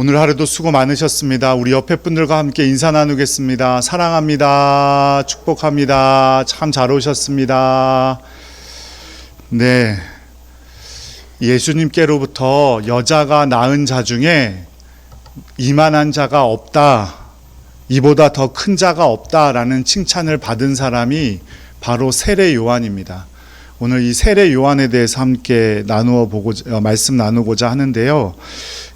오늘 하루도 수고 많으셨습니다. 우리 옆에 분들과 함께 인사 나누겠습니다. 사랑합니다. 축복합니다. 참 잘 오셨습니다. 네. 예수님께로부터 여자가 낳은 자 중에 이만한 자가 없다. 이보다 더 큰 자가 없다라는 칭찬을 받은 사람이 바로 세례 요한입니다. 오늘 이 세례 요한에 대해서 함께 나누어 보고 어, 말씀 나누고자 하는데요.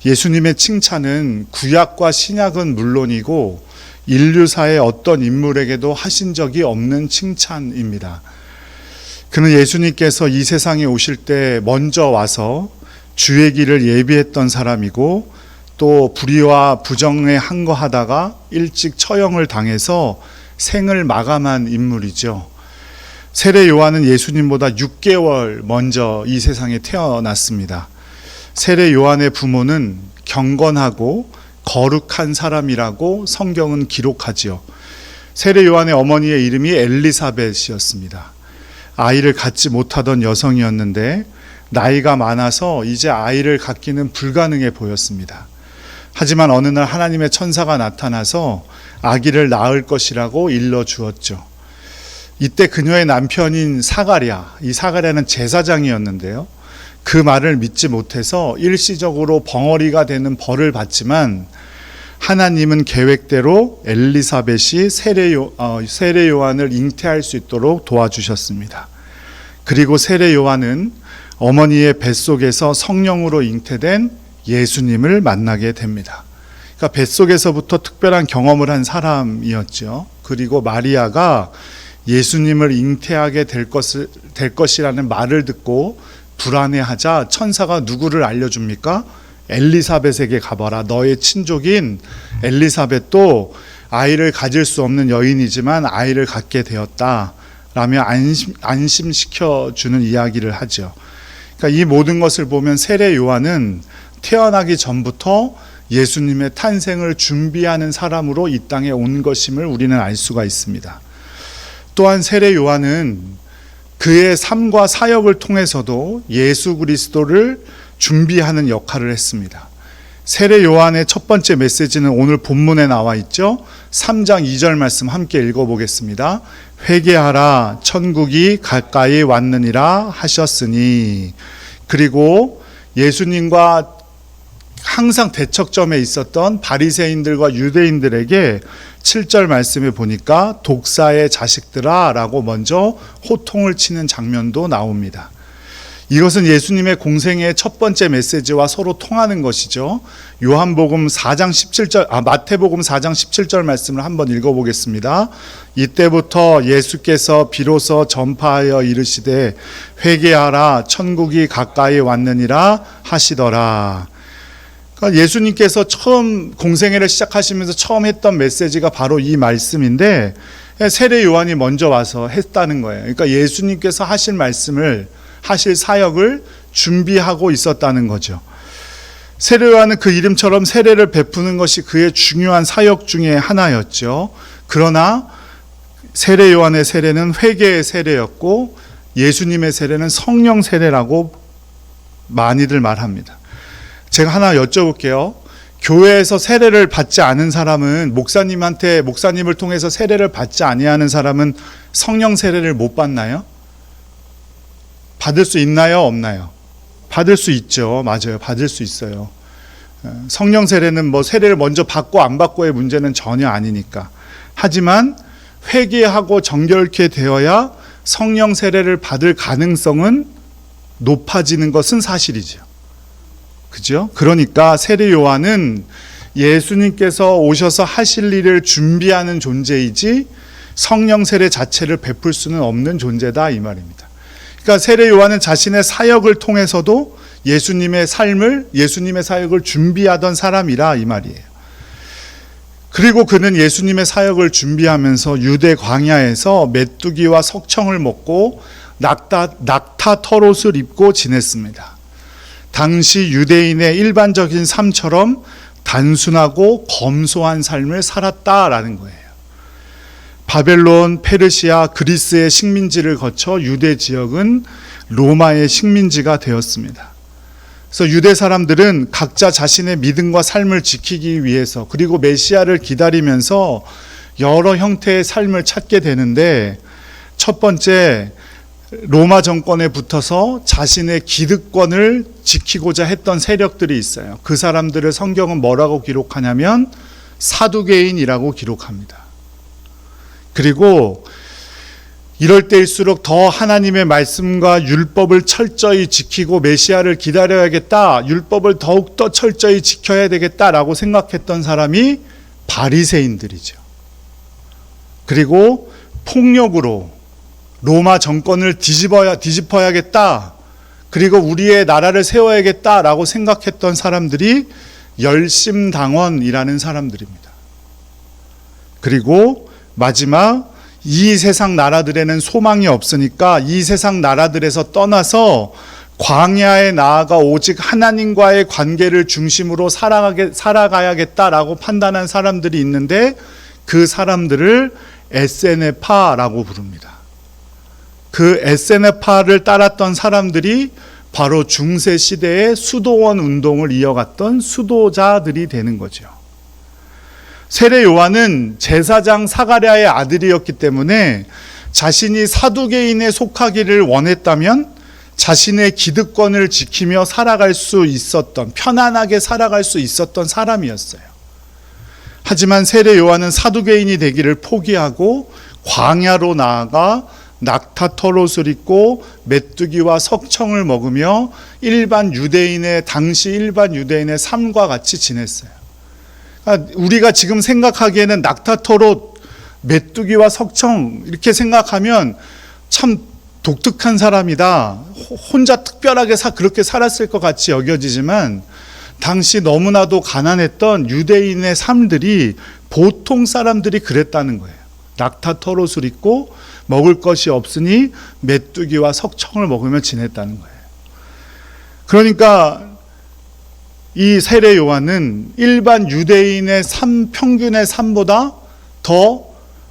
예수님의 칭찬은 구약과 신약은 물론이고 인류사의 어떤 인물에게도 하신 적이 없는 칭찬입니다. 그는 예수님께서 이 세상에 오실 때 먼저 와서 주의 길을 예비했던 사람이고 또 불의와 부정에 항거하다가 일찍 처형을 당해서 생을 마감한 인물이죠. 세례 요한은 예수님보다 6개월 먼저 이 세상에 태어났습니다. 세례 요한의 부모는 경건하고 거룩한 사람이라고 성경은 기록하지요. 세례 요한의 어머니의 이름이 엘리사벳이었습니다. 아이를 갖지 못하던 여성이었는데 나이가 많아서 이제 아이를 갖기는 불가능해 보였습니다. 하지만 어느 날 하나님의 천사가 나타나서 아기를 낳을 것이라고 일러 주었죠. 이때 그녀의 남편인 사가랴, 이 사가랴는 제사장이었는데요. 그 말을 믿지 못해서 일시적으로 벙어리가 되는 벌을 받지만 하나님은 계획대로 엘리사벳이 세례, 요, 어, 세례 요한을 잉태할 수 있도록 도와주셨습니다. 그리고 세례 요한은 어머니의 뱃속에서 성령으로 잉태된 예수님을 만나게 됩니다. 그러니까 뱃속에서부터 특별한 경험을 한 사람이었죠. 그리고 마리아가 예수님을 잉태하게 될, 것을, 될 것이라는 말을 듣고 불안해하자 천사가 누구를 알려줍니까? 엘리사벳에게 가봐라. 너의 친족인 엘리사벳도 아이를 가질 수 없는 여인이지만 아이를 갖게 되었다. 라며 안심, 안심시켜 주는 이야기를 하죠. 그러니까 이 모든 것을 보면 세례 요한은 태어나기 전부터 예수님의 탄생을 준비하는 사람으로 이 땅에 온 것임을 우리는 알 수가 있습니다. 또한 세례 요한은 그의 삶과 사역을 통해서도 예수 그리스도를 준비하는 역할을 했습니다. 세례 요한의 첫 번째 메시지는 오늘 본문에 나와 있죠. 3장 2절 말씀 함께 읽어보겠습니다. 회개하라, 천국이 가까이 왔느니라 하셨으니. 그리고 예수님과 항상 대척점에 있었던 바리새인들과 유대인들에게 7절 말씀에 보니까 독사의 자식들아 라고 먼저 호통을 치는 장면도 나옵니다. 이것은 예수님의 공생의 첫 번째 메시지와 서로 통하는 것이죠. 요한복음 4장 17절, 아, 마태복음 4장 17절 말씀을 한번 읽어보겠습니다. 이때부터 예수께서 비로소 전파하여 이르시되 회개하라 천국이 가까이 왔느니라 하시더라. 그러니까 예수님께서 처음 공생애를 시작하시면서 처음 했던 메시지가 바로 이 말씀인데 세례 요한이 먼저 와서 했다는 거예요. 그러니까 예수님께서 하실 말씀을 하실 사역을 준비하고 있었다는 거죠. 세례 요한은 그 이름처럼 세례를 베푸는 것이 그의 중요한 사역 중에 하나였죠. 그러나 세례 요한의 세례는 회개의 세례였고 예수님의 세례는 성령 세례라고 많이들 말합니다. 제가 하나 여쭤볼게요. 교회에서 세례를 받지 않은 사람은 목사님한테 목사님을 통해서 세례를 받지 아니하는 사람은 성령 세례를 못 받나요? 받을 수 있나요? 없나요? 받을 수 있죠. 맞아요. 받을 수 있어요. 어, 성령 세례는 뭐 세례를 먼저 받고 안 받고의 문제는 전혀 아니니까. 하지만 회개하고 정결케 되어야 성령 세례를 받을 가능성은 높아지는 것은 사실이죠. 그죠? 그러니까 세례 요한은 예수님께서 오셔서 하실 일을 준비하는 존재이지 성령 세례 자체를 베풀 수는 없는 존재다 이 말입니다. 그러니까 세례 요한은 자신의 사역을 통해서도 예수님의 삶을 예수님의 사역을 준비하던 사람이라 이 말이에요. 그리고 그는 예수님의 사역을 준비하면서 유대 광야에서 메뚜기와 석청을 먹고 낙타, 낙타 털옷을 입고 지냈습니다. 당시 유대인의 일반적인 삶처럼 단순하고 검소한 삶을 살았다라는 거예요. 바벨론, 페르시아, 그리스의 식민지를 거쳐 유대 지역은 로마의 식민지가 되었습니다. 그래서 유대 사람들은 각자 자신의 믿음과 삶을 지키기 위해서 그리고 메시아를 기다리면서 여러 형태의 삶을 찾게 되는데 첫 번째 로마 정권에 붙어서 자신의 기득권을 지키고자 했던 세력들이 있어요. 그 사람들을 성경은 뭐라고 기록하냐면 사두개인이라고 기록합니다. 그리고 이럴 때일수록 더 하나님의 말씀과 율법을 철저히 지키고 메시아를 기다려야겠다. 율법을 더욱더 철저히 지켜야 되겠다라고 생각했던 사람이 바리새인들이죠. 그리고 폭력으로 로마 정권을 뒤집어야 뒤집어야겠다. 그리고 우리의 나라를 세워야겠다라고 생각했던 사람들이 열심당원이라는 사람들입니다. 그리고 마지막 이 세상 나라들에는 소망이 없으니까 이 세상 나라들에서 떠나서 광야에 나아가 오직 하나님과의 관계를 중심으로 살아가게, 살아가야겠다라고 판단한 사람들이 있는데 그 사람들을 에세네파라고 부릅니다. 그 에세네파를 따랐던 사람들이 바로 중세 시대의 수도원 운동을 이어갔던 수도자들이 되는 거죠. 세례 요한은 제사장 사가랴의 아들이었기 때문에 자신이 사두개인에 속하기를 원했다면 자신의 기득권을 지키며 살아갈 수 있었던 편안하게 살아갈 수 있었던 사람이었어요. 하지만 세례 요한은 사두개인이 되기를 포기하고 광야로 나아가 낙타 털옷을 입고 메뚜기와 석청을 먹으며 일반 유대인의 당시 일반 유대인의 삶과 같이 지냈어요. 그러니까 우리가 지금 생각하기에는 낙타 털옷, 메뚜기와 석청 이렇게 생각하면 참 독특한 사람이다. 혼자 특별하게 사, 그렇게 살았을 것 같이 여겨지지만 당시 너무나도 가난했던 유대인의 삶들이 보통 사람들이 그랬다는 거예요. 낙타 털옷을 입고 먹을 것이 없으니 메뚜기와 석청을 먹으며 지냈다는 거예요. 그러니까 이 세례 요한은 일반 유대인의 삶, 평균의 삶보다 더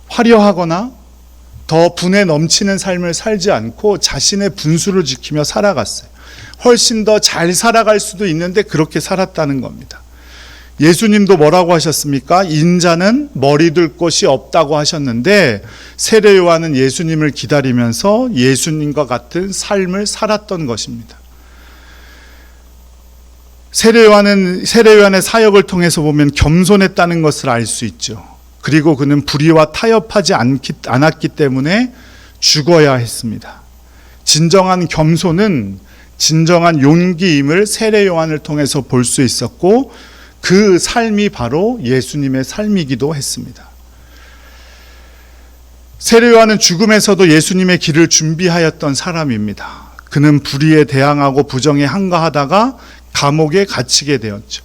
화려하거나 더 분에 넘치는 삶을 살지 않고 자신의 분수를 지키며 살아갔어요. 훨씬 더 잘 살아갈 수도 있는데 그렇게 살았다는 겁니다. 예수님도 뭐라고 하셨습니까? 인자는 머리 둘 곳이 없다고 하셨는데 세례 요한은 예수님을 기다리면서 예수님과 같은 삶을 살았던 것입니다. 세례 요한은 세례 요한의 사역을 통해서 보면 겸손했다는 것을 알 수 있죠. 그리고 그는 불의와 타협하지 않기, 않았기 때문에 죽어야 했습니다. 진정한 겸손은 진정한 용기임을 세례 요한을 통해서 볼 수 있었고 그 삶이 바로 예수님의 삶이기도 했습니다. 세례 요한은 죽음에서도 예수님의 길을 준비하였던 사람입니다. 그는 불의에 대항하고 부정에 항가하다가 감옥에 갇히게 되었죠.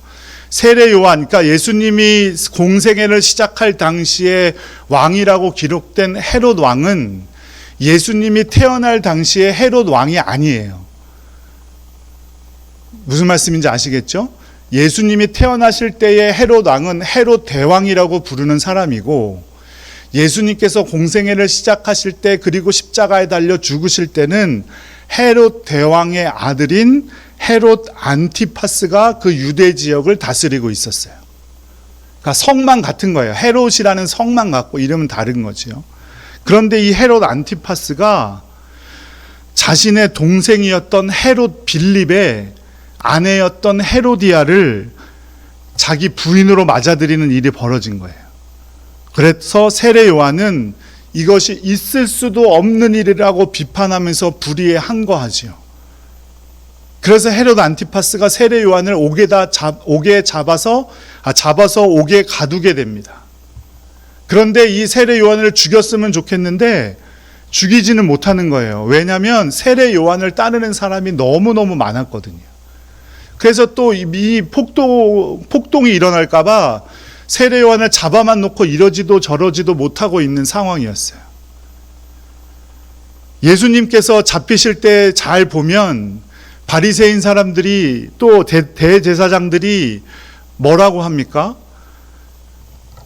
세례 요한, 그러니까 예수님이 공생애를 시작할 당시에 왕이라고 기록된 헤롯 왕은 예수님이 태어날 당시에 헤롯 왕이 아니에요. 무슨 말씀인지 아시겠죠? 예수님이 태어나실 때의 헤롯 왕은 헤롯 대왕이라고 부르는 사람이고 예수님께서 공생애를 시작하실 때 그리고 십자가에 달려 죽으실 때는 헤롯 대왕의 아들인 헤롯 안티파스가 그 유대 지역을 다스리고 있었어요. 그러니까 성만 같은 거예요. 헤롯이라는 성만 같고 이름은 다른 거지요. 그런데 이 헤롯 안티파스가 자신의 동생이었던 헤롯 빌립의 아내였던 헤로디아를 자기 부인으로 맞아들이는 일이 벌어진 거예요. 그래서 세례 요한은 이것이 있을 수도 없는 일이라고 비판하면서 불의에 항거하지요. 그래서 헤롯 안티파스가 세례 요한을 옥에다 잡, 옥에 잡아서 아, 잡아서 옥에 가두게 됩니다. 그런데 이 세례 요한을 죽였으면 좋겠는데 죽이지는 못하는 거예요. 왜냐하면 세례 요한을 따르는 사람이 너무 너무 많았거든요. 그래서 또 이 폭동 폭동이 일어날까봐 세례 요한을 잡아만 놓고 이러지도 저러지도 못하고 있는 상황이었어요. 예수님께서 잡히실 때 잘 보면 바리새인 사람들이 또 대, 대제사장들이 뭐라고 합니까?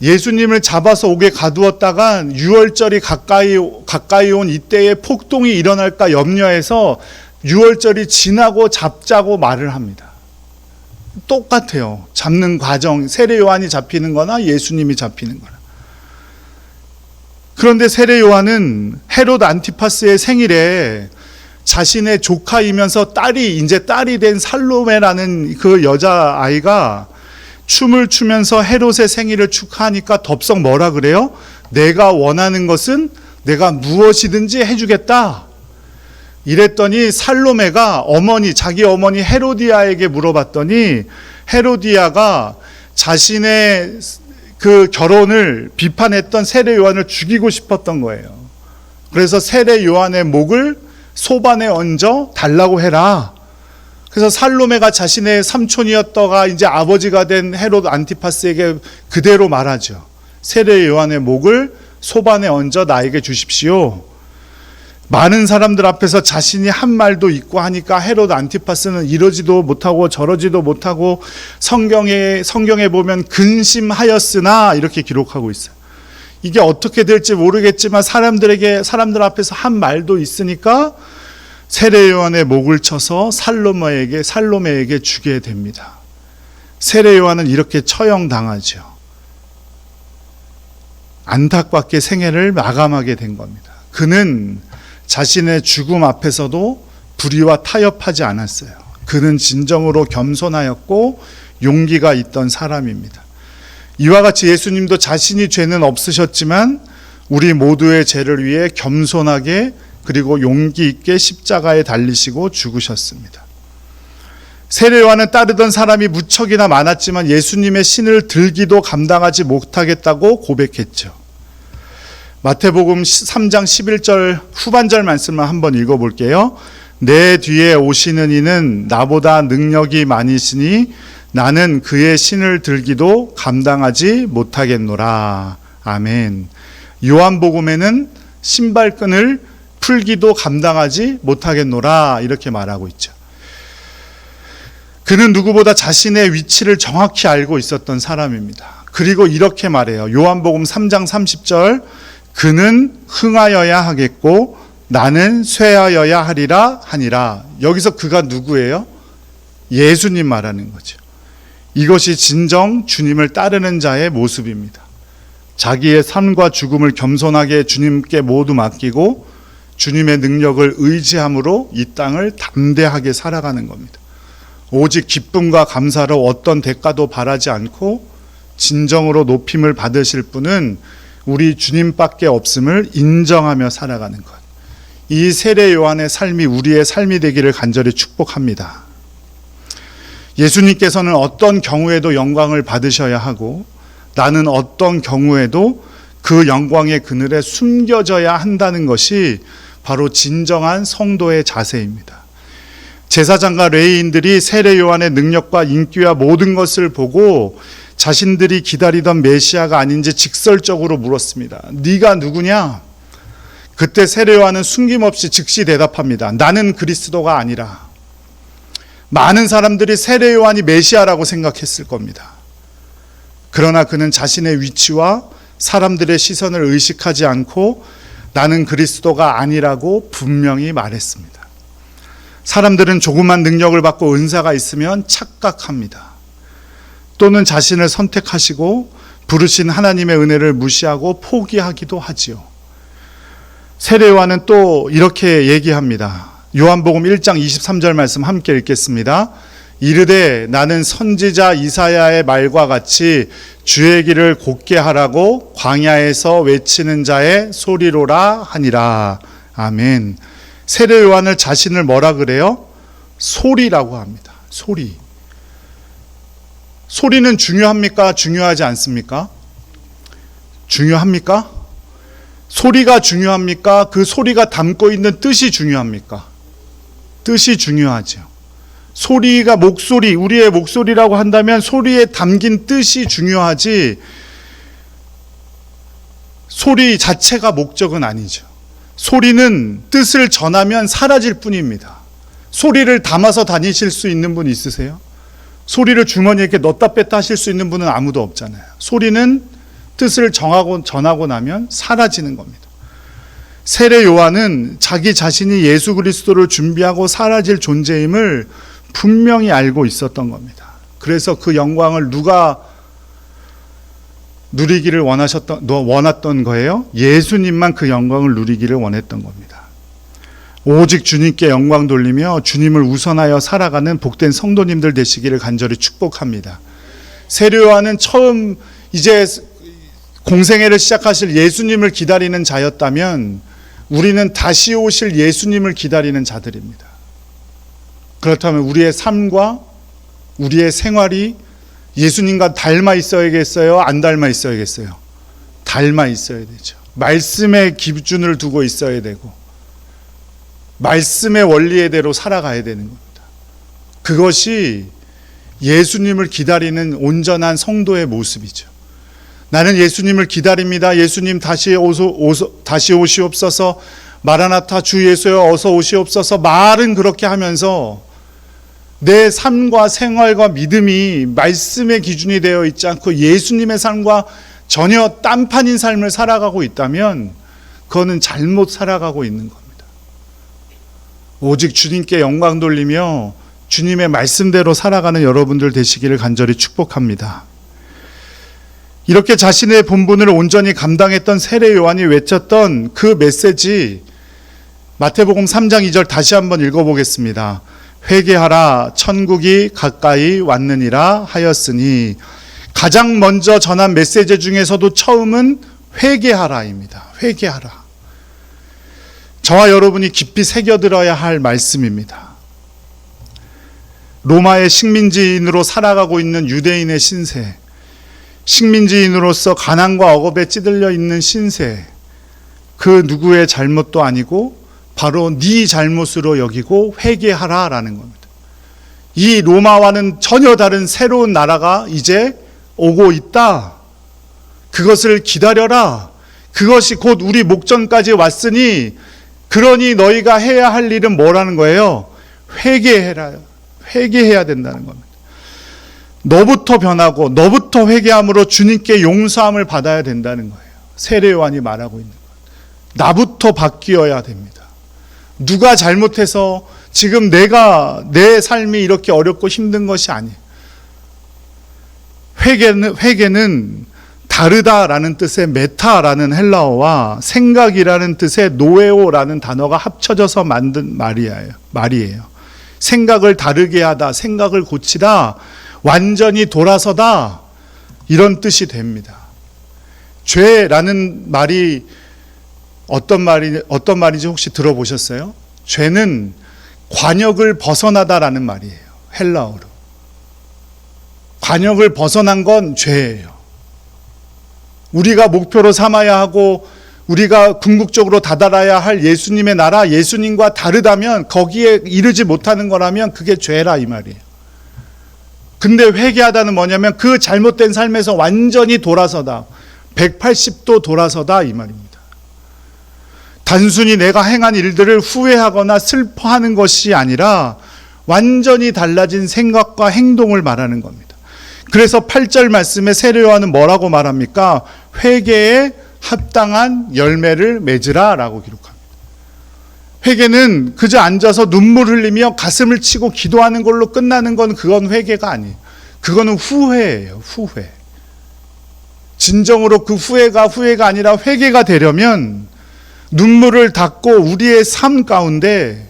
예수님을 잡아서 옥에 가두었다가 6월절이 가까이 가까이 온 이때에 폭동이 일어날까 염려해서 6월절이 지나고 잡자고 말을 합니다. 똑같아요. 잡는 과정, 세례 요한이 잡히는 거나 예수님이 잡히는 거나. 그런데 세례 요한은 헤롯 안티파스의 생일에 자신의 조카이면서 딸이 이제 딸이 된 살로메라는 그 여자 아이가 춤을 추면서 헤롯의 생일을 축하하니까 덥석 뭐라 그래요? 내가 원하는 것은 내가 무엇이든지 해주겠다. 이랬더니 살로메가 어머니 자기 어머니 헤로디아에게 물어봤더니 헤로디아가 자신의 그 결혼을 비판했던 세례 요한을 죽이고 싶었던 거예요. 그래서 세례 요한의 목을 소반에 얹어 달라고 해라. 그래서 살로메가 자신의 삼촌이었다가 이제 아버지가 된 헤롯 안티파스에게 그대로 말하죠. 세례 요한의 목을 소반에 얹어 나에게 주십시오. 많은 사람들 앞에서 자신이 한 말도 있고 하니까 헤롯 안티파스는 이러지도 못하고 저러지도 못하고 성경에 성경에 보면 근심하였으나 이렇게 기록하고 있어요. 이게 어떻게 될지 모르겠지만 사람들에게 사람들 앞에서 한 말도 있으니까 세례 요한의 목을 쳐서 살로메에게 살로메에게 주게 됩니다. 세례 요한은 이렇게 처형당하죠. 안타깝게 생애를 마감하게 된 겁니다. 그는 자신의 죽음 앞에서도 불의와 타협하지 않았어요. 그는 진정으로 겸손하였고 용기가 있던 사람입니다. 이와 같이 예수님도 자신이 죄는 없으셨지만 우리 모두의 죄를 위해 겸손하게 그리고 용기 있게 십자가에 달리시고 죽으셨습니다. 세례요한은 따르던 사람이 무척이나 많았지만 예수님의 신을 들기도 감당하지 못하겠다고 고백했죠. 마태복음 3장 11절 후반절 말씀을 한번 읽어볼게요. 내 뒤에 오시는 이는 나보다 능력이 많으시니 나는 그의 신을 들기도 감당하지 못하겠노라. 아멘. 요한복음에는 신발끈을 풀기도 감당하지 못하겠노라. 이렇게 말하고 있죠. 그는 누구보다 자신의 위치를 정확히 알고 있었던 사람입니다. 그리고 이렇게 말해요. 요한복음 3장 30절 그는 흥하여야 하겠고 나는 쇠하여야 하리라 하니라. 여기서 그가 누구예요? 예수님 말하는 거죠. 이것이 진정 주님을 따르는 자의 모습입니다. 자기의 삶과 죽음을 겸손하게 주님께 모두 맡기고 주님의 능력을 의지함으로 이 땅을 담대하게 살아가는 겁니다. 오직 기쁨과 감사로 어떤 대가도 바라지 않고 진정으로 높임을 받으실 분은 우리 주님밖에 없음을 인정하며 살아가는 것. 이 세례 요한의 삶이 우리의 삶이 되기를 간절히 축복합니다. 예수님께서는 어떤 경우에도 영광을 받으셔야 하고 나는 어떤 경우에도 그 영광의 그늘에 숨겨져야 한다는 것이 바로 진정한 성도의 자세입니다. 제사장과 레이인들이 세례 요한의 능력과 인기와 모든 것을 보고 자신들이 기다리던 메시아가 아닌지 직설적으로 물었습니다. 네가 누구냐? 그때 세례 요한은 숨김없이 즉시 대답합니다. 나는 그리스도가 아니라 많은 사람들이 세례 요한이 메시아라고 생각했을 겁니다. 그러나 그는 자신의 위치와 사람들의 시선을 의식하지 않고 나는 그리스도가 아니라고 분명히 말했습니다. 사람들은 조그만 능력을 받고 은사가 있으면 착각합니다. 또는 자신을 선택하시고 부르신 하나님의 은혜를 무시하고 포기하기도 하지요. 세례요한은 또 이렇게 얘기합니다. 요한복음 1장 23절 말씀 함께 읽겠습니다. 이르되 나는 선지자 이사야의 말과 같이 주의 길을 곧게 하라고 광야에서 외치는 자의 소리로라 하니라. 아멘. 세례 요한을 자신을 뭐라 그래요? 소리라고 합니다. 소리. 소리는 중요합니까? 중요하지 않습니까? 중요합니까? 소리가 중요합니까? 그 소리가 담고 있는 뜻이 중요합니까? 뜻이 중요하죠. 소리가 목소리, 우리의 목소리라고 한다면 소리에 담긴 뜻이 중요하지 소리 자체가 목적은 아니죠. 소리는 뜻을 전하면 사라질 뿐입니다. 소리를 담아서 다니실 수 있는 분 있으세요? 소리를 주머니에 이렇게 넣다 뺐다 하실 수 있는 분은 아무도 없잖아요. 소리는 뜻을 정하고 전하고 나면 사라지는 겁니다. 세례 요한은 자기 자신이 예수 그리스도를 준비하고 사라질 존재임을 분명히 알고 있었던 겁니다. 그래서 그 영광을 누가 누리기를 원하셨던 원했던 거예요? 예수님만 그 영광을 누리기를 원했던 겁니다. 오직 주님께 영광 돌리며 주님을 우선하여 살아가는 복된 성도님들 되시기를 간절히 축복합니다. 세례요한은 처음 이제 공생애를 시작하실 예수님을 기다리는 자였다면 우리는 다시 오실 예수님을 기다리는 자들입니다. 그렇다면 우리의 삶과 우리의 생활이 예수님과 닮아 있어야겠어요? 안 닮아 있어야겠어요? 닮아 있어야 되죠. 말씀의 기준을 두고 있어야 되고, 말씀의 원리대로 살아가야 되는 겁니다. 그것이 예수님을 기다리는 온전한 성도의 모습이죠. 나는 예수님을 기다립니다. 예수님 다시 오소, 오소, 다시 오시옵소서. 마라나타 주 예수여 어서 오시옵소서. 말은 그렇게 하면서 내 삶과 생활과 믿음이 말씀의 기준이 되어 있지 않고 예수님의 삶과 전혀 딴판인 삶을 살아가고 있다면 그거는 잘못 살아가고 있는 겁니다. 오직 주님께 영광 돌리며 주님의 말씀대로 살아가는 여러분들 되시기를 간절히 축복합니다. 이렇게 자신의 본분을 온전히 감당했던 세례 요한이 외쳤던 그 메시지 마태복음 3장 2절 다시 한번 읽어보겠습니다. 회개하라 천국이 가까이 왔느니라 하였으니 가장 먼저 전한 메시지 중에서도 처음은 회개하라입니다. 회개하라. 저와 여러분이 깊이 새겨들어야 할 말씀입니다. 로마의 식민지인으로 살아가고 있는 유대인의 신세, 식민지인으로서 가난과 억압에 찌들려 있는 신세, 그 누구의 잘못도 아니고 바로 네 잘못으로 여기고 회개하라라는 겁니다. 이 로마와는 전혀 다른 새로운 나라가 이제 오고 있다. 그것을 기다려라. 그것이 곧 우리 목전까지 왔으니 그러니 너희가 해야 할 일은 뭐라는 거예요? 회개해라. 회개해야 된다는 겁니다. 너부터 변하고 너부터 회개함으로 주님께 용서함을 받아야 된다는 거예요. 세례 요한이 말하고 있는 것. 나부터 바뀌어야 됩니다. 누가 잘못해서 지금 내가 내 삶이 이렇게 어렵고 힘든 것이 아니에요. 회개는 회개는 다르다라는 뜻의 메타라는 헬라어와 생각이라는 뜻의 노에오라는 단어가 합쳐져서 만든 말이에요. 말이에요. 생각을 다르게 하다, 생각을 고치다, 완전히 돌아서다 이런 뜻이 됩니다. 죄라는 말이 어떤 말이 어떤 말인지 혹시 들어보셨어요? 죄는 관역을 벗어나다라는 말이에요. 헬라어로. 관역을 벗어난 건 죄예요. 우리가 목표로 삼아야 하고 우리가 궁극적으로 다다라야 할 예수님의 나라, 예수님과 다르다면 거기에 이르지 못하는 거라면 그게 죄라 이 말이에요. 근데 회개하다는 뭐냐면 그 잘못된 삶에서 완전히 돌아서다. 180도 돌아서다 이 말입니다. 단순히 내가 행한 일들을 후회하거나 슬퍼하는 것이 아니라 완전히 달라진 생각과 행동을 말하는 겁니다. 그래서 8절 말씀에 세례요한은 뭐라고 말합니까? 회개에 합당한 열매를 맺으라라고 기록합니다. 회개는 그저 앉아서 눈물 흘리며 가슴을 치고 기도하는 걸로 끝나는 건 그건 회개가 아니에요. 그거는 후회예요. 후회. 진정으로 그 후회가 후회가 아니라 회개가 되려면 눈물을 닦고 우리의 삶 가운데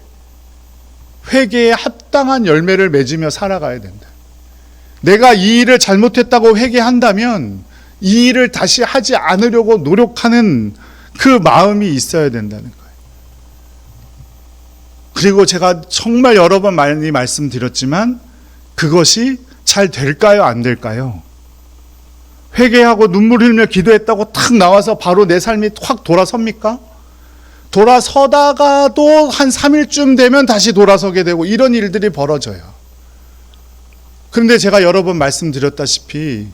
회개에 합당한 열매를 맺으며 살아가야 된다. 내가 이 일을 잘못했다고 회개한다면 이 일을 다시 하지 않으려고 노력하는 그 마음이 있어야 된다는 거예요. 그리고 제가 정말 여러 번 많이 말씀드렸지만 그것이 잘 될까요? 안 될까요? 회개하고 눈물 흘며 기도했다고 탁 나와서 바로 내 삶이 확 돌아섭니까? 돌아서다가도 한 3일쯤 되면 다시 돌아서게 되고 이런 일들이 벌어져요. 그런데 제가 여러 번 말씀드렸다시피,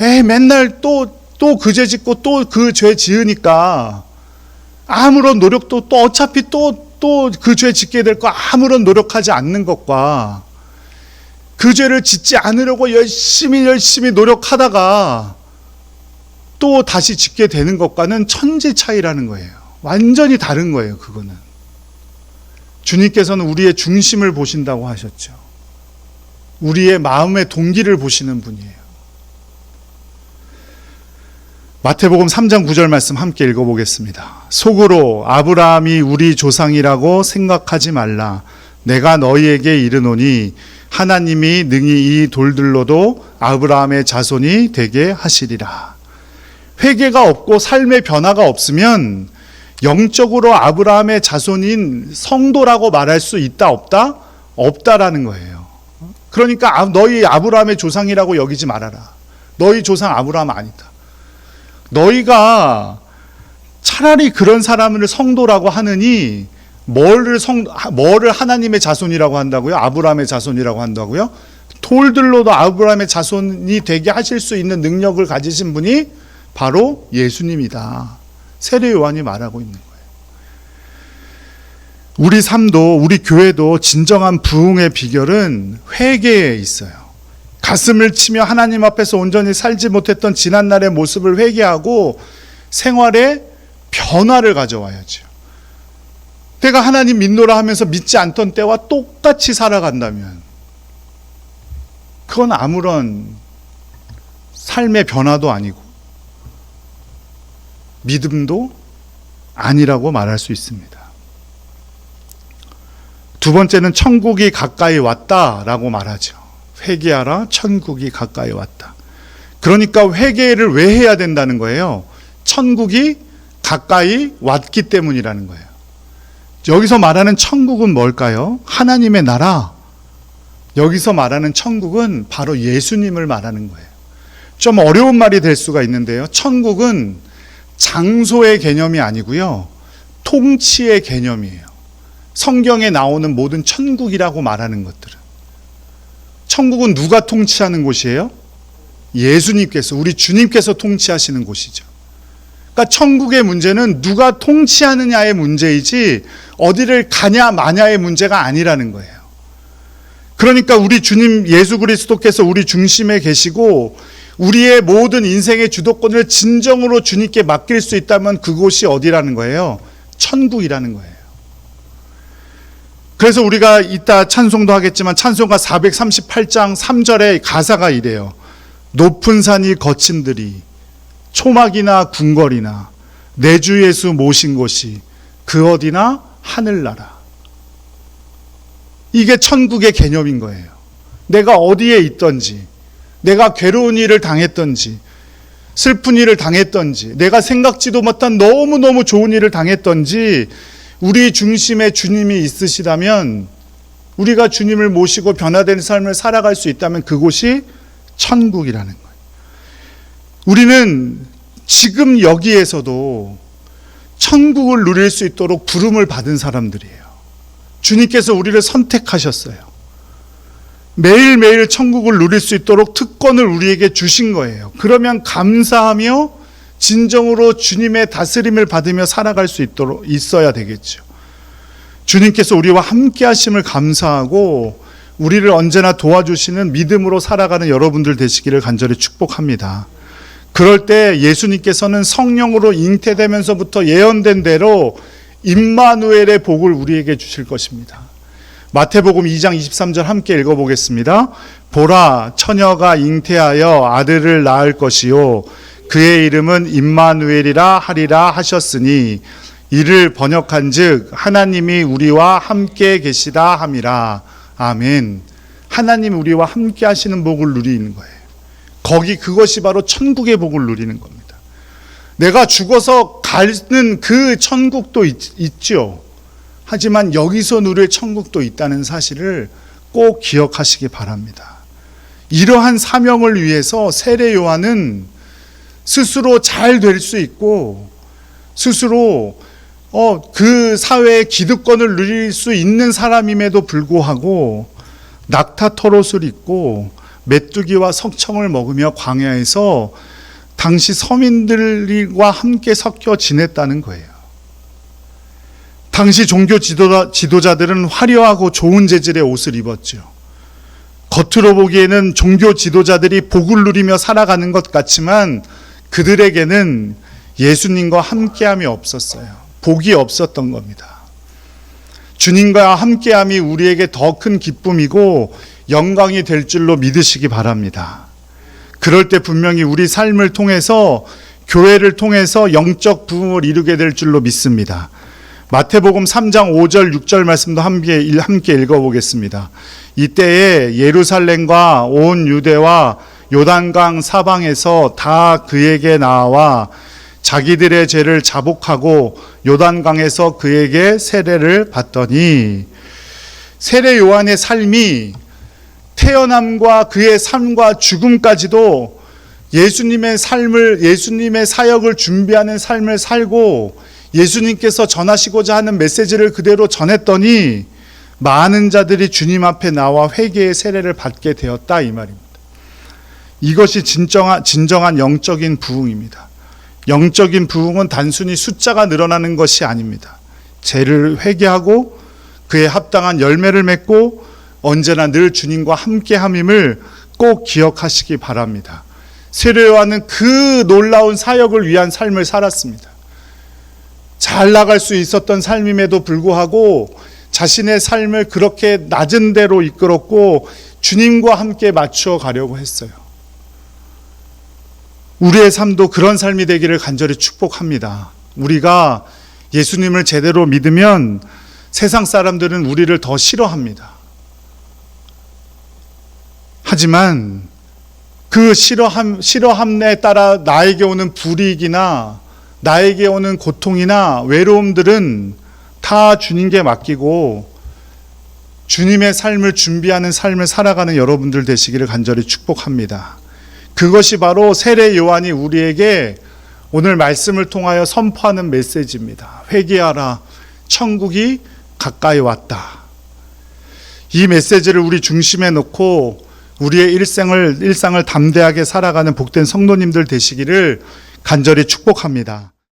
에 맨날 또, 또 그 죄 짓고 또 그 죄 지으니까 아무런 노력도 또 어차피 또, 또 그 죄 짓게 될 거 아무런 노력하지 않는 것과 그 죄를 짓지 않으려고 열심히 열심히 노력하다가 또 다시 짓게 되는 것과는 천지 차이라는 거예요. 완전히 다른 거예요, 그거는. 주님께서는 우리의 중심을 보신다고 하셨죠. 우리의 마음의 동기를 보시는 분이에요. 마태복음 3장 9절 말씀 함께 읽어보겠습니다. 속으로 아브라함이 우리 조상이라고 생각하지 말라. 내가 너희에게 이르노니 하나님이 능히 이 돌들로도 아브라함의 자손이 되게 하시리라. 회개가 없고 삶의 변화가 없으면 영적으로 아브라함의 자손인 성도라고 말할 수 있다 없다? 없다라는 거예요. 그러니까 아- 너희 아브라함의 조상이라고 여기지 말아라. 너희 조상 아브라함 아니다. 너희가 차라리 그런 사람을 성도라고 하느니 뭐를 성 뭐를 하나님의 자손이라고 한다고요? 아브라함의 자손이라고 한다고요? 돌들로도 아브라함의 자손이 되게 하실 수 있는 능력을 가지신 분이 바로 예수님이다. 세례 요한이 말하고 있는 거예요. 우리 삶도 우리 교회도 진정한 부흥의 비결은 회개에 있어요. 가슴을 치며 하나님 앞에서 온전히 살지 못했던 지난날의 모습을 회개하고 생활에 변화를 가져와야죠. 내가 하나님 믿노라 하면서 믿지 않던 때와 똑같이 살아간다면 그건 아무런 삶의 변화도 아니고 믿음도 아니라고 말할 수 있습니다. 두 번째는 천국이 가까이 왔다라고 말하죠. 회개하라, 천국이 가까이 왔다. 그러니까 회개를 왜 해야 된다는 거예요? 천국이 가까이 왔기 때문이라는 거예요. 여기서 말하는 천국은 뭘까요? 하나님의 나라. 여기서 말하는 천국은 바로 예수님을 말하는 거예요. 좀 어려운 말이 될 수가 있는데요. 천국은 장소의 개념이 아니고요. 통치의 개념이에요. 성경에 나오는 모든 천국이라고 말하는 것들은. 천국은 누가 통치하는 곳이에요? 예수님께서, 우리 주님께서 통치하시는 곳이죠. 그러니까 천국의 문제는 누가 통치하느냐의 문제이지 어디를 가냐 마냐의 문제가 아니라는 거예요. 그러니까 우리 주님 예수 그리스도께서 우리 중심에 계시고 우리의 모든 인생의 주도권을 진정으로 주님께 맡길 수 있다면 그곳이 어디라는 거예요? 천국이라는 거예요. 그래서 우리가 이따 찬송도 하겠지만 찬송가 438장 3절의 가사가 이래요. 높은 산이 거친들이 초막이나 궁궐이나 내 주 예수 모신 곳이 그 어디나 하늘나라. 이게 천국의 개념인 거예요. 내가 어디에 있던지, 내가 괴로운 일을 당했던지, 슬픈 일을 당했던지, 내가 생각지도 못한 너무너무 좋은 일을 당했던지, 우리 중심에 주님이 있으시다면, 우리가 주님을 모시고 변화된 삶을 살아갈 수 있다면 그곳이 천국이라는 거예요. 우리는 지금 여기에서도 천국을 누릴 수 있도록 부름을 받은 사람들이에요. 주님께서 우리를 선택하셨어요. 매일매일 천국을 누릴 수 있도록 특권을 우리에게 주신 거예요. 그러면 감사하며 진정으로 주님의 다스림을 받으며 살아갈 수 있도록 있어야 되겠죠. 주님께서 우리와 함께 하심을 감사하고 우리를 언제나 도와주시는 믿음으로 살아가는 여러분들 되시기를 간절히 축복합니다. 그럴 때 예수님께서는 성령으로 잉태되면서부터 예언된 대로 임마누엘의 복을 우리에게 주실 것입니다. 마태복음 2장 23절 함께 읽어보겠습니다. 보라 처녀가 잉태하여 아들을 낳을 것이요 그의 이름은 임마누엘이라 하리라 하셨으니 이를 번역한즉 하나님이 우리와 함께 계시다 함이라 아멘. 하나님 우리와 함께 하시는 복을 누리는 거예요. 거기 그것이 바로 천국의 복을 누리는 겁니다. 내가 죽어서 가는 그 천국도 있, 있죠. 하지만 여기서 누릴 천국도 있다는 사실을 꼭 기억하시기 바랍니다. 이러한 사명을 위해서 세례 요한은 스스로 잘 될 수 있고 스스로 어, 그 사회의 기득권을 누릴 수 있는 사람임에도 불구하고 낙타 털옷을 입고 메뚜기와 석청을 먹으며 광야에서 당시 서민들과 함께 섞여 지냈다는 거예요. 당시 종교 지도자, 지도자들은 화려하고 좋은 재질의 옷을 입었죠. 겉으로 보기에는 종교 지도자들이 복을 누리며 살아가는 것 같지만 그들에게는 예수님과 함께함이 없었어요. 복이 없었던 겁니다. 주님과 함께함이 우리에게 더 큰 기쁨이고 영광이 될 줄로 믿으시기 바랍니다. 그럴 때 분명히 우리 삶을 통해서 교회를 통해서 영적 부흥을 이루게 될 줄로 믿습니다. 마태복음 3장 5절 6절 말씀도 함께 함께 읽어 보겠습니다. 이때에 예루살렘과 온 유대와 요단강 사방에서 다 그에게 나와 자기들의 죄를 자복하고 요단강에서 그에게 세례를 받더니 세례 요한의 삶이 태어남과 그의 삶과 죽음까지도 예수님의 삶을 예수님의 사역을 준비하는 삶을 살고 예수님께서 전하시고자 하는 메시지를 그대로 전했더니 많은 자들이 주님 앞에 나와 회개의 세례를 받게 되었다 이 말입니다. 이것이 진정한 진정한 영적인 부흥입니다. 영적인 부흥은 단순히 숫자가 늘어나는 것이 아닙니다. 죄를 회개하고 그에 합당한 열매를 맺고 언제나 늘 주님과 함께함임을 꼭 기억하시기 바랍니다. 세례요한은 그 놀라운 사역을 위한 삶을 살았습니다. 잘 나갈 수 있었던 삶임에도 불구하고 자신의 삶을 그렇게 낮은 데로 이끌었고 주님과 함께 맞추어 가려고 했어요. 우리의 삶도 그런 삶이 되기를 간절히 축복합니다. 우리가 예수님을 제대로 믿으면 세상 사람들은 우리를 더 싫어합니다. 하지만 그 싫어함, 싫어함에 따라 나에게 오는 불이익이나 나에게 오는 고통이나 외로움들은 다 주님께 맡기고 주님의 삶을 준비하는 삶을 살아가는 여러분들 되시기를 간절히 축복합니다. 그것이 바로 세례 요한이 우리에게 오늘 말씀을 통하여 선포하는 메시지입니다. 회개하라. 천국이 가까이 왔다. 이 메시지를 우리 중심에 놓고 우리의 일생을 일상을 담대하게 살아가는 복된 성도님들 되시기를 간절히 축복합니다.